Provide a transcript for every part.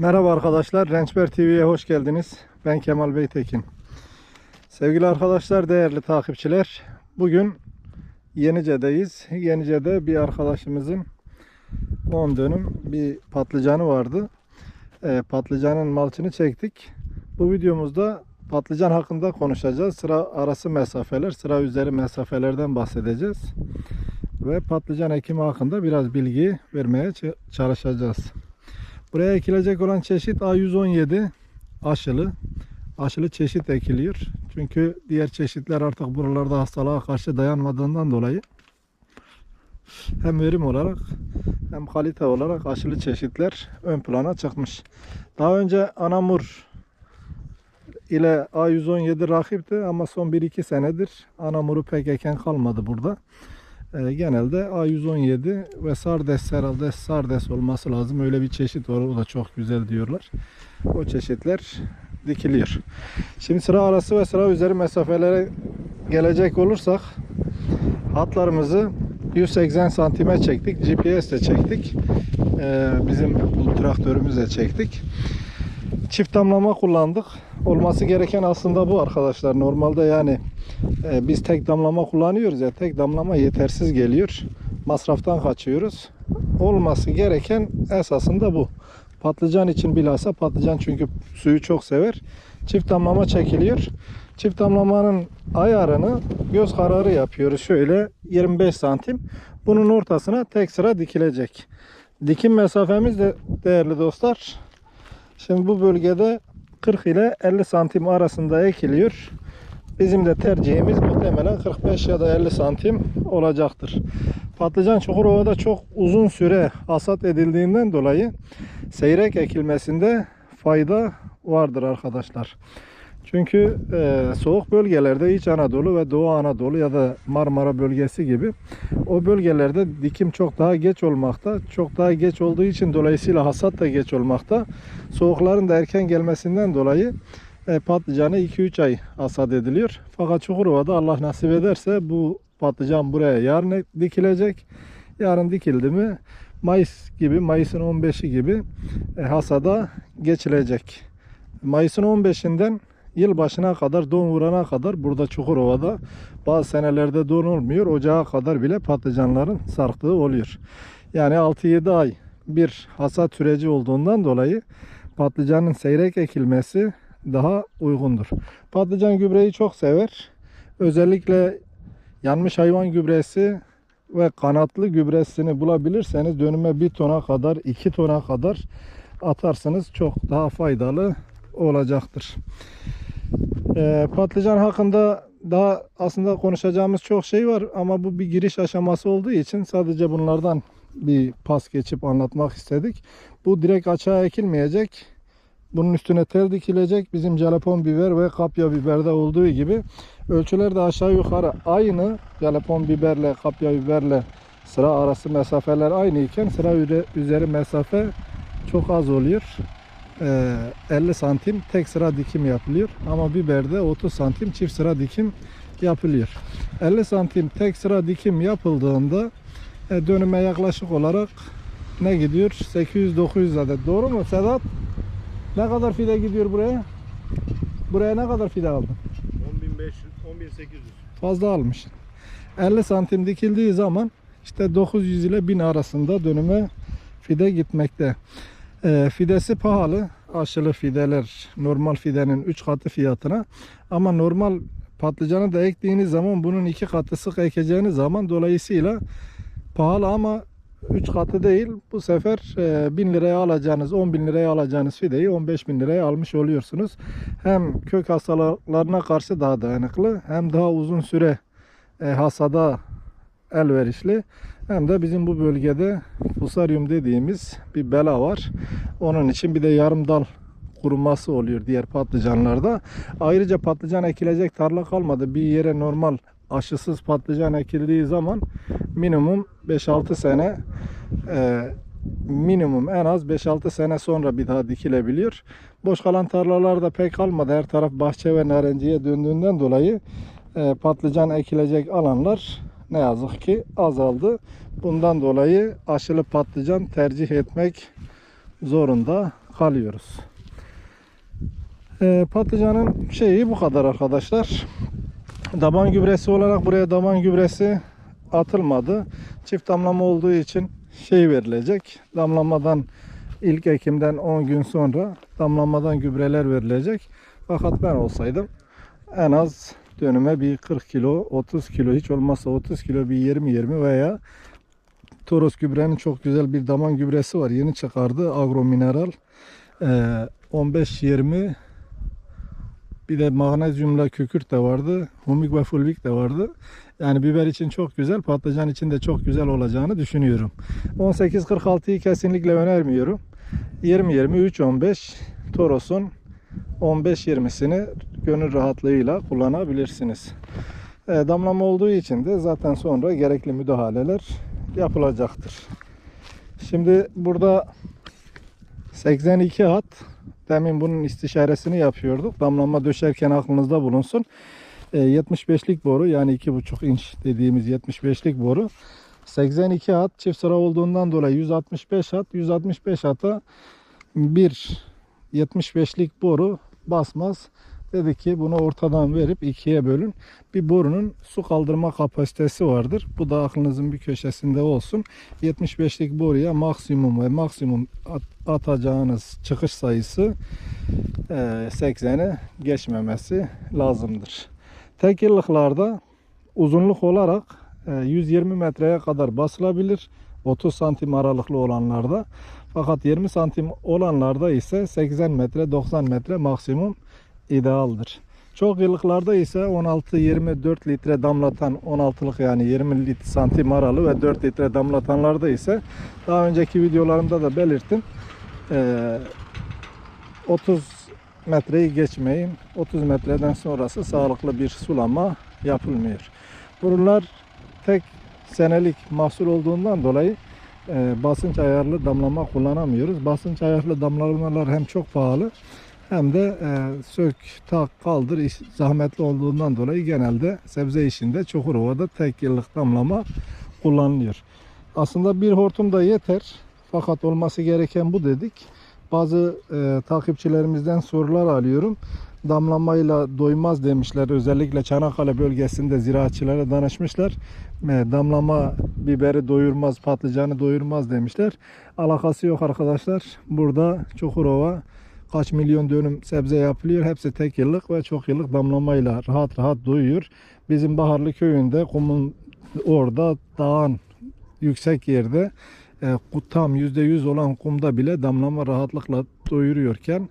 Merhaba arkadaşlar, Rençber TV'ye hoş geldiniz. Ben Kemal Beytekin. Sevgili arkadaşlar, değerli takipçiler, bugün Yenice'deyiz. Yenice'de bir arkadaşımızın 10 dönüm bir patlıcanı vardı. Ee, patlıcanın malçını çektik. Bu videomuzda patlıcan hakkında konuşacağız. Sıra arası mesafeler, sıra üzeri mesafelerden bahsedeceğiz. Ve patlıcan ekimi hakkında biraz bilgi vermeye çalışacağız. Buraya ekilecek olan çeşit A117 aşılı. Aşılı çeşit ekiliyor. Çünkü diğer çeşitler artık buralarda hastalığa karşı dayanmadığından dolayı hem verim olarak hem kalite olarak aşılı çeşitler ön plana çıkmış. Daha önce Anamur ile A117 rakipti ama son 1-2 senedir Anamur'u pek eken kalmadı burada. Ee, genelde A117 ve Sardes herhalde Sardes olması lazım. Öyle bir çeşit var. O da çok güzel diyorlar. O çeşitler dikiliyor. Şimdi sıra arası ve sıra üzeri mesafelere gelecek olursak hatlarımızı 180 santime çektik. GPS de çektik. Ee, bizim bu traktörümüzle çektik. Çift damlama kullandık. Olması gereken aslında bu arkadaşlar. Normalde yani e, biz tek damlama kullanıyoruz ya tek damlama yetersiz geliyor. Masraftan kaçıyoruz. Olması gereken esasında bu. Patlıcan için bilhassa patlıcan çünkü suyu çok sever. Çift damlama çekiliyor. Çift damlamanın ayarını göz kararı yapıyoruz. Şöyle 25 santim. Bunun ortasına tek sıra dikilecek. Dikim mesafemiz de değerli dostlar. Şimdi bu bölgede 40 ile 50 santim arasında ekiliyor. Bizim de tercihimiz muhtemelen 45 ya da 50 santim olacaktır. Patlıcan Çukurova'da çok uzun süre hasat edildiğinden dolayı seyrek ekilmesinde fayda vardır arkadaşlar. Çünkü e, soğuk bölgelerde İç Anadolu ve Doğu Anadolu ya da Marmara bölgesi gibi o bölgelerde dikim çok daha geç olmakta. Çok daha geç olduğu için dolayısıyla hasat da geç olmakta. Soğukların da erken gelmesinden dolayı e, patlıcanı 2-3 ay hasat ediliyor. Fakat Çukurova'da Allah nasip ederse bu patlıcan buraya yarın dikilecek. Yarın dikildi mi Mayıs gibi, Mayıs'ın 15'i gibi e, hasada geçilecek. Mayıs'ın 15'inden yılbaşına kadar don vurana kadar burada Çukurova'da bazı senelerde don olmuyor. Ocağa kadar bile patlıcanların sarktığı oluyor. Yani 6-7 ay bir hasat süreci olduğundan dolayı patlıcanın seyrek ekilmesi daha uygundur. Patlıcan gübreyi çok sever. Özellikle yanmış hayvan gübresi ve kanatlı gübresini bulabilirseniz dönüme bir tona kadar, iki tona kadar atarsınız. Çok daha faydalı olacaktır. Ee, patlıcan hakkında daha aslında konuşacağımız çok şey var ama bu bir giriş aşaması olduğu için sadece bunlardan bir pas geçip anlatmak istedik. Bu direkt açığa ekilmeyecek. Bunun üstüne tel dikilecek. Bizim jalepon biber ve kapya biberde olduğu gibi ölçüler de aşağı yukarı aynı. Jalepon biberle kapya biberle sıra arası mesafeler aynı iken sıra üzeri mesafe çok az oluyor. Ee, 50 santim tek sıra dikim yapılıyor. Ama biberde 30 santim çift sıra dikim yapılıyor. 50 santim tek sıra dikim yapıldığında e, dönüme yaklaşık olarak ne gidiyor? 800-900 adet. Doğru mu Sedat? Ne kadar fide gidiyor buraya? Buraya ne kadar fide aldın? 10.500, 10.800. Fazla almışsın. 50 santim dikildiği zaman işte 900 ile 1000 arasında dönüme fide gitmekte. Ee, fidesi pahalı. Aşılı fideler normal fidenin 3 katı fiyatına. Ama normal patlıcanı da ektiğiniz zaman bunun 2 katı sık ekeceğiniz zaman dolayısıyla pahalı ama 3 katı değil. Bu sefer e, 1000 liraya alacağınız 10 bin liraya alacağınız fideyi 15 bin liraya almış oluyorsunuz. Hem kök hastalıklarına karşı daha dayanıklı hem daha uzun süre e, hasada elverişli hem de bizim bu bölgede fusaryum dediğimiz bir bela var. Onun için bir de yarım dal kuruması oluyor diğer patlıcanlarda. Ayrıca patlıcan ekilecek tarla kalmadı. Bir yere normal aşısız patlıcan ekildiği zaman minimum 5-6 sene e, minimum en az 5-6 sene sonra bir daha dikilebiliyor. Boş kalan tarlalarda pek kalmadı. Her taraf bahçe ve narenciye döndüğünden dolayı e, patlıcan ekilecek alanlar ne yazık ki azaldı. Bundan dolayı aşılı patlıcan tercih etmek zorunda kalıyoruz. Ee, patlıcanın şeyi bu kadar arkadaşlar. Daban gübresi olarak buraya daban gübresi atılmadı. Çift damlama olduğu için şey verilecek. Damlamadan ilk ekimden 10 gün sonra damlamadan gübreler verilecek. Fakat ben olsaydım en az dönüme bir 40 kilo, 30 kilo hiç olmazsa 30 kilo bir 20-20 veya Toros gübrenin çok güzel bir daman gübresi var. Yeni çıkardı agro mineral. Ee, 15-20 bir de magnezyumla kükürt de vardı. Humik ve fulvik de vardı. Yani biber için çok güzel, patlıcan için de çok güzel olacağını düşünüyorum. 18-46'yı kesinlikle önermiyorum. 20-23-15 Toros'un 15-20'sini gönül rahatlığıyla kullanabilirsiniz. E, damlama olduğu için de zaten sonra gerekli müdahaleler yapılacaktır. Şimdi burada 82 hat demin bunun istişaresini yapıyorduk. Damlama döşerken aklınızda bulunsun. E, 75'lik boru yani 2,5 inç dediğimiz 75'lik boru 82 hat çift sıra olduğundan dolayı 165 hat 165 hata bir 75'lik boru basmaz. Dedi ki bunu ortadan verip ikiye bölün. Bir borunun su kaldırma kapasitesi vardır. Bu da aklınızın bir köşesinde olsun. 75'lik boruya maksimum ve maksimum at- atacağınız çıkış sayısı eee, 80'i geçmemesi lazımdır. Tek yıllıklarda uzunluk olarak eee, 120 metreye kadar basılabilir. 30 santim aralıklı olanlarda. Fakat 20 santim olanlarda ise 80 metre 90 metre maksimum idealdir. Çok yıllıklarda ise 16-24 litre damlatan 16'lık yani 20 lit santim aralı ve 4 litre damlatanlarda ise daha önceki videolarımda da belirttim. Ee, 30 metreyi geçmeyin. 30 metreden sonrası sağlıklı bir sulama yapılmıyor. Bunlar tek senelik mahsul olduğundan dolayı e, basınç ayarlı damlama kullanamıyoruz. Basınç ayarlı damlamalar hem çok pahalı hem de e, sök, tak, kaldır iş zahmetli olduğundan dolayı genelde sebze işinde Çukurova'da tek yıllık damlama kullanılıyor. Aslında bir hortum da yeter. Fakat olması gereken bu dedik. Bazı e, takipçilerimizden sorular alıyorum. Damlamayla doymaz demişler. Özellikle Çanakkale bölgesinde ziraatçılara danışmışlar. E, damlama biberi doyurmaz, patlıcanı doyurmaz demişler. Alakası yok arkadaşlar. Burada Çukurova kaç milyon dönüm sebze yapılıyor. Hepsi tek yıllık ve çok yıllık damlamayla rahat rahat doyuyor. Bizim Baharlı köyünde kumun orada dağın yüksek yerde e, tam %100 olan kumda bile damlama rahatlıkla doyuruyorken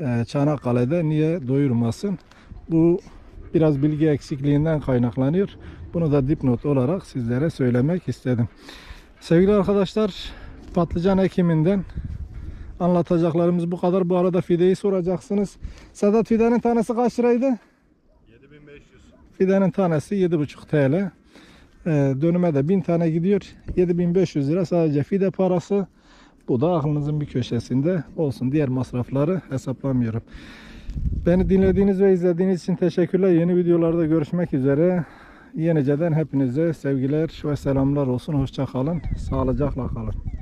e, Çanakkale'de niye doyurmasın? Bu biraz bilgi eksikliğinden kaynaklanıyor. Bunu da dipnot olarak sizlere söylemek istedim. Sevgili arkadaşlar patlıcan ekiminden anlatacaklarımız bu kadar. Bu arada fideyi soracaksınız. Sedat fidenin tanesi kaç liraydı? 7500. Fidenin tanesi 7,5 TL. Ee, dönüme de 1000 tane gidiyor. 7500 lira sadece fide parası. Bu da aklınızın bir köşesinde olsun. Diğer masrafları hesaplamıyorum. Beni dinlediğiniz ve izlediğiniz için teşekkürler. Yeni videolarda görüşmek üzere. Yeniceden hepinize sevgiler ve selamlar olsun. Hoşça kalın. Sağlıcakla kalın.